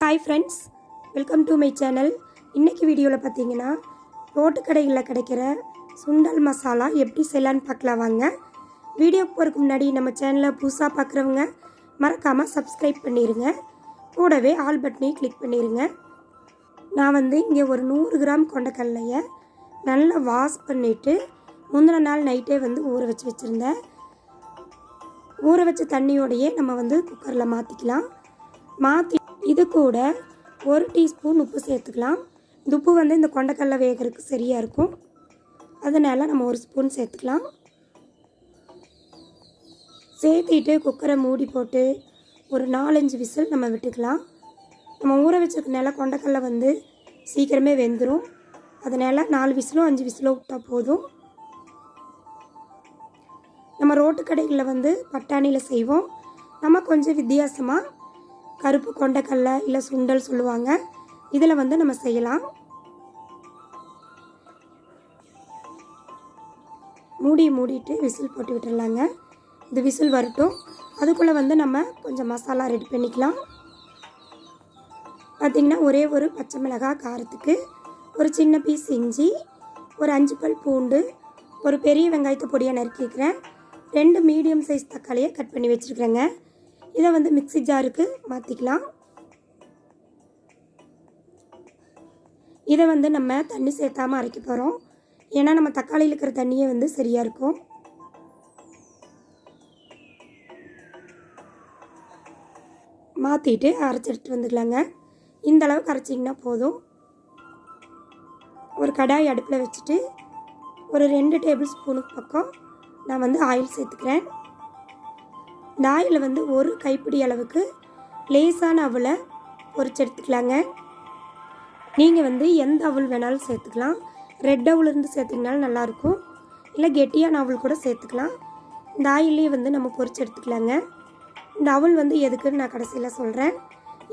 Hi friends welcome to my channel இன்றைக்கி வீடியோவில் பார்த்தீங்கன்னா ரோட்டு கடைகளில் கிடைக்கிற சுண்டல் மசாலா எப்படி செய்யலான்னு பார்க்கலாம் வாங்க. வீடியோ போகிறதுக்கு முன்னாடி நம்ம சேனலை புதுசாக பார்க்குறவங்க மறக்காமல் சப்ஸ்கிரைப் பண்ணிடுங்க கூடவே ஆல் பட்டனையும் கிளிக் பண்ணிடுங்க நான் வந்து இங்கே ஒரு நூறு கிராம் கொண்டக்கடலையை நல்லா வாஷ் பண்ணிவிட்டு முந்தின நாள் நைட்டே வந்து ஊற வச்சு வச்சுருந்தேன். ஊற வச்ச தண்ணியோடையே நம்ம வந்து குக்கரில் மாற்றிக்கலாம் மாற்றி இது கூட ஒரு டீஸ்பூன் உப்பு சேர்த்துக்கலாம். இந்த உப்பு வந்து இந்த கொண்டக்கடலை வேகிறதுக்கு சரியாக இருக்கும். அதனால் நம்ம ஒரு ஸ்பூன் சேர்த்துக்கலாம். சேர்த்திட்டு குக்கரை மூடி போட்டு ஒரு நாலஞ்சு விசில் நம்ம விட்டுக்கலாம். நம்ம ஊற வச்சிருக்கனால கொண்டக்கடலை வந்து சீக்கிரமே வெந்துடும் அதனால் நாலு விசிலும் அஞ்சு விசிலோ விட்டால் போதும். நம்ம ரோட்டு கடைகளில் வந்து பட்டாணியில் செய்வோம். நம்ம கொஞ்சம் வித்தியாசமாக கருப்பு கொண்டக்கடலை இல்லை சுண்டல் சொல்லுவாங்க. இதில் வந்து நம்ம செய்யலாம். மூடி மூடிட்டு விசில் போட்டு விட்டுடலாங்க இது விசில் வரட்டும். அதுக்குள்ளே வந்து நம்ம கொஞ்சம் மசாலா ரெடி பண்ணிக்கலாம். பார்த்திங்கன்னா ஒரே ஒரு பச்சை மிளகாய் காரத்துக்கு ஒரு சின்ன பீஸ் இஞ்சி ஒரு அஞ்சு பல் பூண்டு ஒரு பெரிய வெங்காயத்தை பொடியாக நறுக்கிக்கிறேன். ரெண்டு மீடியம் சைஸ் தக்காளியை கட் பண்ணி வச்சுருக்கிறேங்க. இதை வந்து மிக்ஸி ஜாருக்கு மாற்றிக்கலாம் இதை வந்து நம்ம தண்ணி சேர்த்தாமல் அரைக்க போகிறோம் ஏன்னா நம்ம தக்காளியில் இருக்கிற தண்ணியே வந்து சரியாக இருக்கும். மாற்றிட்டு அரைச்சி வந்துக்கலாங்க. இந்த அளவுக்கு அரைச்சிங்கன்னா போதும். ஒரு கடாய் அடுப்பில் வச்சுட்டு ஒரு ரெண்டு டேபிள் ஸ்பூனுக்கு பக்கம் நான் வந்து ஆயில் சேர்த்துக்கிறேன். நாயில் வந்து ஒரு கைப்பிடி அளவுக்கு லேசான அவளை பொரிச்சு எடுத்துக்கலாங்க. நீங்கள் வந்து எந்த அவள் வேணாலும் சேர்த்துக்கலாம். ரெட் அவள் இருந்து சேர்த்திங்கனாலும் நல்லாயிருக்கும். இல்லை கெட்டியான அவள் கூட சேர்த்துக்கலாம். இந்த ஆயிலே வந்து நம்ம பொரிச்சு எடுத்துக்கலாங்க. இந்த அவள் வந்து எதுக்குன்னு நான் கடைசியில் சொல்கிறேன்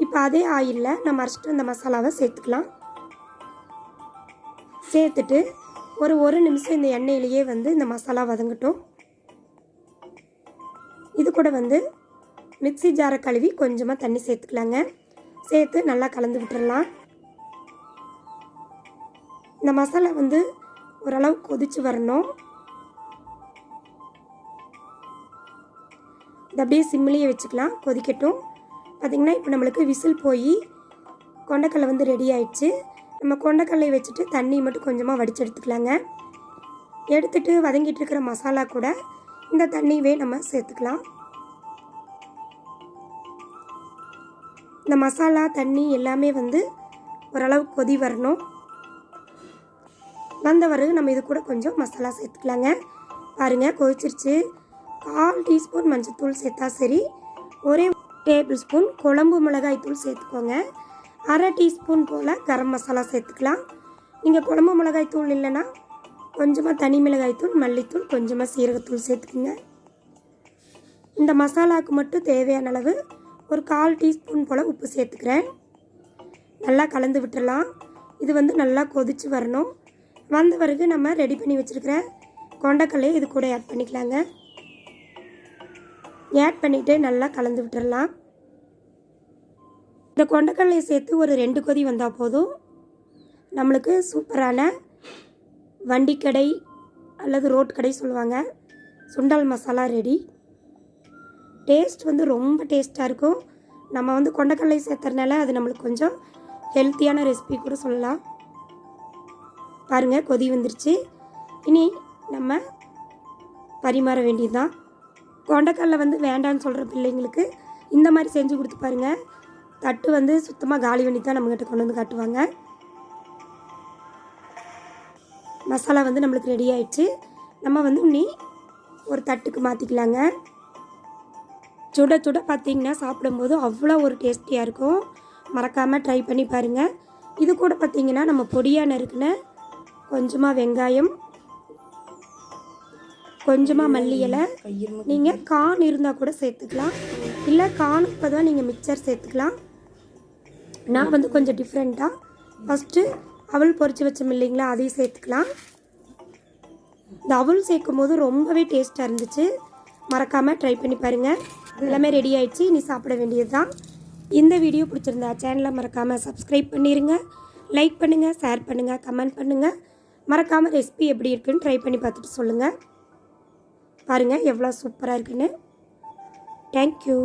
இப்போ அதே ஆயிலில் நம்ம அரைச்சிட்டு அந்த மசாலாவை சேர்த்துக்கலாம். சேர்த்துட்டு ஒரு ஒரு நிமிஷம் இந்த எண்ணெயிலேயே வந்து இந்த மசாலா வதங்கட்டும். இது கூட வந்து மிக்ஸி ஜாரை கழுவி கொஞ்சமாக தண்ணி சேர்த்துக்கலாங்க. சேர்த்து நல்லா கலந்து விட்டுடலாம் இந்த மசாலா வந்து ஓரளவு கொதித்து வரணும். இது அப்படியே சிம்மிலேயே வச்சுக்கலாம். கொதிக்கட்டும். பார்த்திங்கன்னா இப்போ நம்மளுக்கு விசில் போய் கொண்டக்கடலை வந்து ரெடி ஆயிடுச்சு. நம்ம கொண்டக்கடலை வச்சுட்டு தண்ணி மட்டும் கொஞ்சமாக வடித்து எடுத்துக்கலாங்க. எடுத்துட்டு வதங்கிட்டு இருக்கிற மசாலா கூட இந்த தண்ணியவே நம்ம சேர்த்துக்கலாம். இந்த மசாலா தண்ணி எல்லாமே வந்து ஓரளவு கொதி வரணும். வந்த பிறகு நம்ம இது கூட கொஞ்சம் மசாலா சேர்த்துக்கலாங்க. பாருங்கள் கொதிச்சிருச்சு. கால் டீஸ்பூன் மஞ்சத்தூள் சேர்த்தா சரி. ஒரே டேபிள் ஸ்பூன் குழம்பு மிளகாய் தூள் சேர்த்துக்கோங்க. அரை டீஸ்பூன் போல் கரம் மசாலா சேர்த்துக்கலாம். நீங்கள் குழம்பு மிளகாய் தூள் இல்லைன்னா கொஞ்சமாக தனி மிளகாய்த்தூள் மல்லித்தூள் கொஞ்சமாக சீரகத்தூள் சேர்த்துக்குங்க. இந்த மசாலாவுக்கு மட்டும் தேவையான அளவு ஒரு கால் டீஸ்பூன் போல் உப்பு சேர்த்துக்கிறேன். நல்லா கலந்து விட்டுடலாம் இது வந்து நல்லா கொதிச்சு வரணும். வந்த பிறகு நம்ம ரெடி பண்ணி வச்சுருக்கிற கொண்டக்கல்லையை இது கூட ஆட் பண்ணிக்கலாங்க. ஆட் பண்ணிவிட்டு நல்லா கலந்து விட்டுடலாம் இந்த கொண்டக்கல்லையை சேர்த்து ஒரு ரெண்டு கொதி வந்தால் போதும். நம்மளுக்கு சூப்பரான வண்டிக்கடை அல்லது ரோட் கடை சொல்லுவாங்க. சுண்டல் மசாலா ரெடி டேஸ்ட் வந்து ரொம்ப டேஸ்ட்டாக இருக்கும். நம்ம வந்து கொண்டக்கடலை சேர்த்துறதுனால அது நம்மளுக்கு கொஞ்சம் ஹெல்த்தியான ரெசிபி கூட சொல்லலாம். பாருங்கள் கொதி வந்துருச்சு. இனி நம்ம பரிமாற வேண்டியதுதான். கொண்டக்கடலை வந்து வேண்டான்னு சொல்கிற பிள்ளைங்களுக்கு இந்த மாதிரி செஞ்சு கொடுத்து பாருங்கள் தட்டு வந்து சுத்தமாக காலி பண்ணி தான் நம்மக்கிட்ட கொண்டு வந்து காட்டுவாங்க. மசாலா வந்து நம்மளுக்கு ரெடி ஆயிடுச்சு. நம்ம வந்து இன்னி ஒரு தட்டுக்கு மாற்றிக்கலாங்க சுட சுட பார்த்திங்கன்னா சாப்பிடும்போது அவ்வளோ ஒரு டேஸ்டியாக இருக்கும். மறக்காமல் ட்ரை பண்ணி பாருங்கள் இது கூட பார்த்திங்கன்னா நம்ம பொடியாக நறுக்குன கொஞ்சமாக வெங்காயம் கொஞ்சமாக மல்லி இலை. நீங்கள் கான் இருந்தால் கூட சேர்த்துக்கலாம். இல்லை கானுக்கு பதிலாக நீங்கள் மிக்சர் சேர்த்துக்கலாம். நான் வந்து கொஞ்சம் டிஃப்ரெண்ட்டாக ஃபஸ்ட்டு அவள் பொறிச்சு வச்சோம் இல்லைங்களா அதையும் சேர்த்துக்கலாம். இந்த அவள் சேர்க்கும் போது ரொம்பவே டேஸ்ட்டாக இருந்துச்சு. மறக்காமல் ட்ரை பண்ணி பாருங்கள் எல்லாமே ரெடி ஆயிடுச்சு. இனி சாப்பிட வேண்டியது தான் இந்த வீடியோ பிடிச்சிருந்தா சேனலை மறக்காமல் சப்ஸ்கிரைப் பண்ணிடுங்க லைக் பண்ணுங்கள் ஷேர் பண்ணுங்கள் கமெண்ட் பண்ணுங்கள் மறக்காமல் ரெசிபி எப்படி இருக்குன்னு ட்ரை பண்ணி பார்த்துட்டு சொல்லுங்கள் பாருங்கள் எவ்வளோ சூப்பராக இருக்குன்னு. தேங்க்யூ